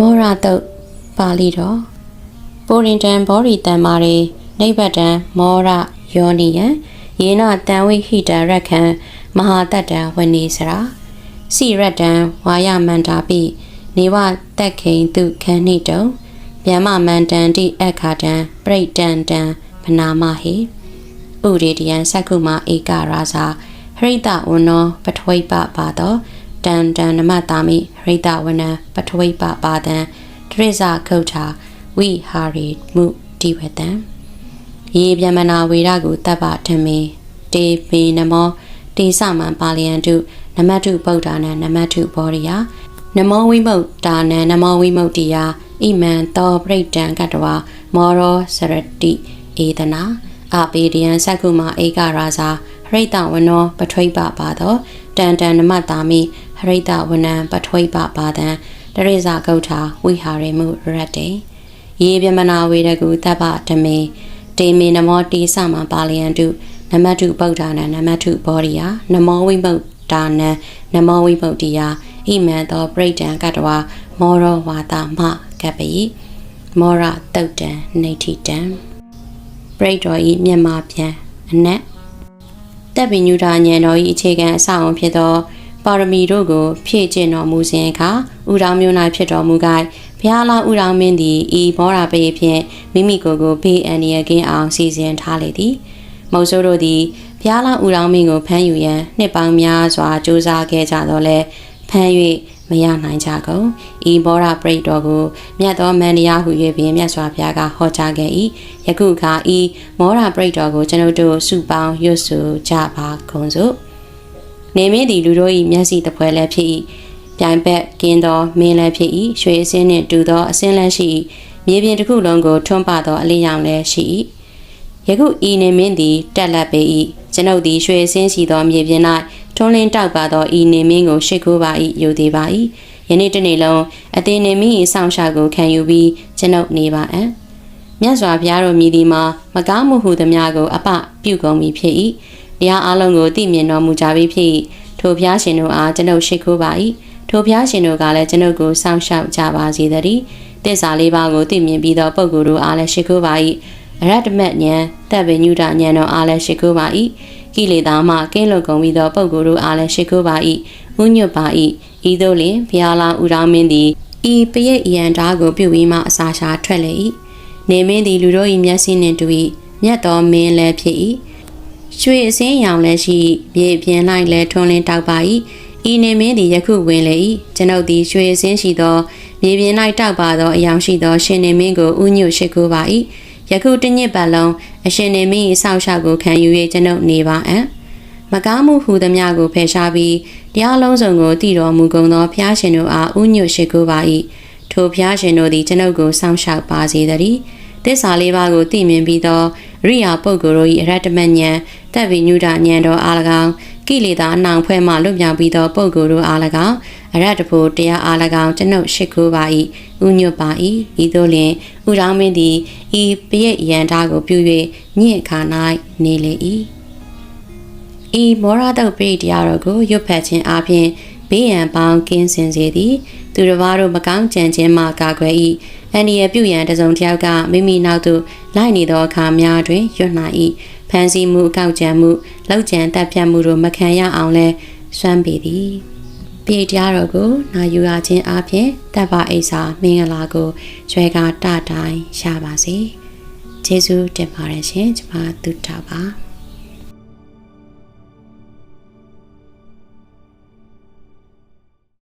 မောရတုတ်ပါဠိတော်ပိုရင်တံဘောရီတံမာရေနိဗ္ဗတံမောရယောနိယံယေနတံဝိဟိတရက္ခံမဟာတတ္တံဝနေစရာစိရတံဝါယမန္တာပိနေဝတက်ခိန်တုခဏိတုံဗျမမန္တံတိအခါတံပရိတံတံဗနာမဟိဥရေတယံသက္ကုမဧကရာဇာဟရိတဝနောပထဝိပပါသော တန်တန်နမတာမိဟရိတဝနံပထဝိပပါတံတရိဇဂௌထာဝိဟာရိမှုတိဝတံယေဗျမနာဝေရကိုတပ်ပထမေတေပေနမောတေသမံပါလယံတုနမတုဗုဒ္ဓနာနမတုဘောရိယနမောဝိမုတ်တာနံနမောဝိမုတ်တိယဣမံသောပရိတံကတဝမောရောစရတိဧဒနာအပေဒယံသက္ကုမဧကရာဇာဟရိတဝနောပထွိပပါသောတန်တန်နမတာမိ ဟရိတဝနံပထွိပပါတံတရိဇဂௌထာဝိဟာရေမှုရတ္တေယေဗျမနာဝေရကုတပ္ပဓမေတေမေနမောတိသမံပါလယံတုနမတုဗုဒ္ဓနာနမတုဘောရိယနမောဝိမုတ်တာနံနမောဝိမုတ်တိယဣမံသောပရိဒံကတဝမောရောဝါတာမကပ္ပိမောရတုတ်တံနေတိတံပရိတော်ဤမြတ်မာပြန်အနက်တပ်ပင်ညုတာညံတော်ဤအခြေခံအဆောက်အုံဖြစ်သော ပါရမီတို့ကို ဖြည့်ကျင့်တော်မူစဉ်အခါဥတော်မျိုး၌ဖြစ်တော်မူကြဘုရားလာဥတော်မင်းသည်ဤဘောရာပေဖြင့်မိမိကိုယ်ကိုဘေးအန္တရာယ်ကင်းအောင်စီစဉ်ထားလေသည်မုံဆိုးတို့သည်ဘုရားလာဥတော်မင်းကိုဖမ်းယူရန်နှစ်ပေါင်းများစွာကြိုးစားခဲ့ကြတော့လဲဖမ်း၍မရနိုင်ကြကုန်ဤဘောရပရိတ်တော်ကိုမြတ်သောမန္တရားဟု၍ပင်မြတ်စွာဘုရားကဟောကြားခဲ့၏ယခုအခါဤမောရပရိတ်တော်ကိုကျွန်ုပ်တို့စုပေါင်းရွတ်ဆိုကြပါကုန်စို့ နေမင်းသည်လူတို့၏မျက်စိတပွဲလည်းဖြစ်၏ပြိုင်ဘက်ကင်းသောမင်းလည်းဖြစ်၏ရွှေအစင်းနှင့်တူသောအစင်းလည်းရှိ၏မြေပြင်တစ်ခုလုံးကိုထွန်းပသောအလေးရောင်လည်းရှိ၏ယခုဤနေမင်းသည်တက်လက်ပေ၏ကျွန်ုပ်သည်ရွှေအစင်းရှိသောမြေပြင်၌ထွန်းလင်းတောက်ပါသောဤနေမင်းကိုရှ िख ိုးပါ၏ယူသေးပါ၏ယနေ့တနေ့လုံးအသေးနေမင်း၏စောင့်ရှောက်ကိုခံယူပြီးကျွန်ုပ်နေပါအံ့မြတ်စွာဘုရားတော်မြည်သည်မှာမကောင်းမှုဟုသမျှကိုအပပြုကုန်ပြီဖြစ်၏ တရားအလုံးကိုသိမြင်တော်မူကြပြီးဖြစ်ထိုဘုရားရှင်တို့အားကျွန်ုပ်ရှိခိုးပါ၏ထိုဘုရားရှင်တို့ကလည်းကျွန်ုပ်ကိုစောင့်ရှောက်ကြပါစေတည်းတစ္ဆာလေးပါးကိုသိမြင်ပြီးသောပုဂ္ဂိုလ်တို့အားလည်းရှိခိုးပါ၏အရတ္တမဉ္ဇဏ်တပ်ပင်ညုဒဉ္ဇဏ်တော်အားလည်းရှိခိုးပါ၏ကိလေသာမှကင်းလွတ်ကုန်ပြီးသောပုဂ္ဂိုလ်တို့အားလည်းရှိခိုးပါ၏ဥညွတ်ပါ၏ဤသို့လျှင်ဘုရားလောင်းဥတော်မင်းသည်ဤပရိယံဓာကိုပြုပြီးမှအစာရှာထွက်လေ၏နေမင်းသည်လူတို့၏မျက်စိနှင့်တူ၏မြတ်တော်မင်းလည်းဖြစ်၏ ရွှေအစင်းရောင်လည်းရှိမြေပြင်၌လည်းထွန်းလင်းတောက်ပါ၏ဤနေမင်းသည်ယခုဝင်လေ၏ကျွန်ုပ်သည်ရွှေအစင်းရှိသောမြေပြင်၌တောက်ပါသောအယောင်ရှိသော ရှင်နေမင်းကိုဥညွတ်ရှိခိုးပါ၏ယခုတညစ်ပတ်လုံးအရှင်နေမင်း၏ဆောက်ရှောက်ကိုခံယူ၍ကျွန်ုပ်နေပါအံ့မကားမှုဟူသမျှကိုဖယ်ရှားပြီးတရားလုံးစုံကိုတည်တော်မူကုန်သောဘုရားရှင်တို့အားဥညွတ်ရှိခိုးပါ၏ထိုဘုရားရှင်တို့သည်ကျွန်ုပ်ကိုစောင့်ရှောက်ပါစေတည်း သစ္စာလေးပါးကိုသိမြင်ပြီးသောရိယာပုဂ္ဂိုလ်တို့၏အရတ္တမဉဏ်တပ်ဝိညုဒဉဏ်တော်အား၎င်းကိလေသာအနှောင်ဖွဲ့မှလွတ်မြောက်ပြီးသောပုဂ္ဂိုလ်တို့အား၎င်းအရတ္တဖို့တရားအား၎င်းကျွန်ုပ်ရှိခိုးပါ၏ဥညွတ်ပါ၏ဤသို့လျှင်ဥရောင်းမင်းသည်ဤပရိတ်ယန္တာကိုပြု၍ညင့်ခါ၌နေလေ၏ဤမောရတုတ်ပရိတ်တရားတော်ကိုရွတ်ဖတ်ခြင်းအပြင် ဘေးရန်ပေါင်းကင်းစင်စေသည် သူတစ်ပါးတို့မကောင်းကြံခြင်းမှကာကွယ်၏အန်ဒီယပြုရန်တစုံတစ်ယောက်ကမိမိနောက်သို့လိုက်နေသောအခါများတွင်ရွတ်နိုင်၏ဖန်စီမှုအကောက်ကြံမှုလောက်ကြံတပ်ဖြတ်မှုတို့မခံရအောင်လဲစွမ်းပေသည်ပြေတရားတော်ကိုနာယူရခြင်းအပြင်တပ်ပါအိစာမင်္ဂလာကိုရွယ်ကာတတိုင်းရပါစေကျေးဇူးတင်ပါတယ်ရှင်ကျွန်မသုတ္တပါ